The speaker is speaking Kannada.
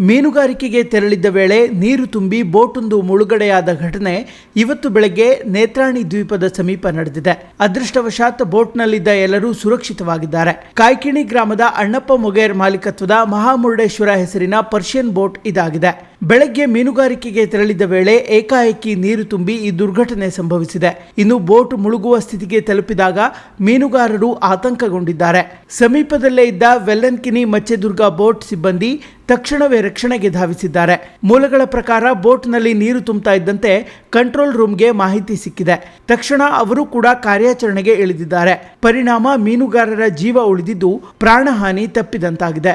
ಮೀನುಗಾರಿಕೆಗೆ ತೆರಳಿದ್ದ ವೇಳೆ ನೀರು ತುಂಬಿ ಬೋಟೊಂದು ಮುಳುಗಡೆಯಾದ ಘಟನೆ ಇವತ್ತು ಬೆಳಗ್ಗೆ ನೇತ್ರಾಣಿ ದ್ವೀಪದ ಸಮೀಪ ನಡೆದಿದೆ. ಅದೃಷ್ಟವಶಾತ್ ಬೋಟ್ನಲ್ಲಿದ್ದ ಎಲ್ಲರೂ ಸುರಕ್ಷಿತವಾಗಿದ್ದಾರೆ. ಕಾಯ್ಕಿಣಿ ಗ್ರಾಮದ ಅಣ್ಣಪ್ಪ ಮೊಗೇರ್ ಮಾಲೀಕತ್ವದ ಮಹಾಮುರುಡೇಶ್ವರ ಹೆಸರಿನ ಪರ್ಷಿಯನ್ ಬೋಟ್ ಇದಾಗಿದೆ. ಬೆಳಗ್ಗೆ ಮೀನುಗಾರಿಕೆಗೆ ತೆರಳಿದ್ದ ವೇಳೆ ಏಕಾಏಕಿ ನೀರು ತುಂಬಿ ಈ ದುರ್ಘಟನೆ ಸಂಭವಿಸಿದೆ. ಇನ್ನು ಬೋಟ್ ಮುಳುಗುವ ಸ್ಥಿತಿಗೆ ತಲುಪಿದಾಗ ಮೀನುಗಾರರು ಆತಂಕಗೊಂಡಿದ್ದಾರೆ. ಸಮೀಪದಲ್ಲೇ ಇದ್ದ ವೆಲ್ಲನ್ಕಿನಿ ಮಚ್ಚೆದುರ್ಗ ಬೋಟ್ ಸಿಬ್ಬಂದಿ ತಕ್ಷಣವೇ ರಕ್ಷಣೆಗೆ ಧಾವಿಸಿದ್ದಾರೆ. ಮೂಲಗಳ ಪ್ರಕಾರ ಬೋಟ್ನಲ್ಲಿ ನೀರು ತುಂಬುತ್ತಾ ಇದ್ದಂತೆ ಕಂಟ್ರೋಲ್ ರೂಮ್ಗೆ ಮಾಹಿತಿ ಸಿಕ್ಕಿದೆ. ತಕ್ಷಣ ಅವರು ಕೂಡ ಕಾರ್ಯಾಚರಣೆಗೆ ಇಳಿದಿದ್ದಾರೆ. ಪರಿಣಾಮ ಮೀನುಗಾರರ ಜೀವ ಉಳಿದಿದ್ದು ಪ್ರಾಣಹಾನಿ ತಪ್ಪಿದಂತಾಗಿದೆ.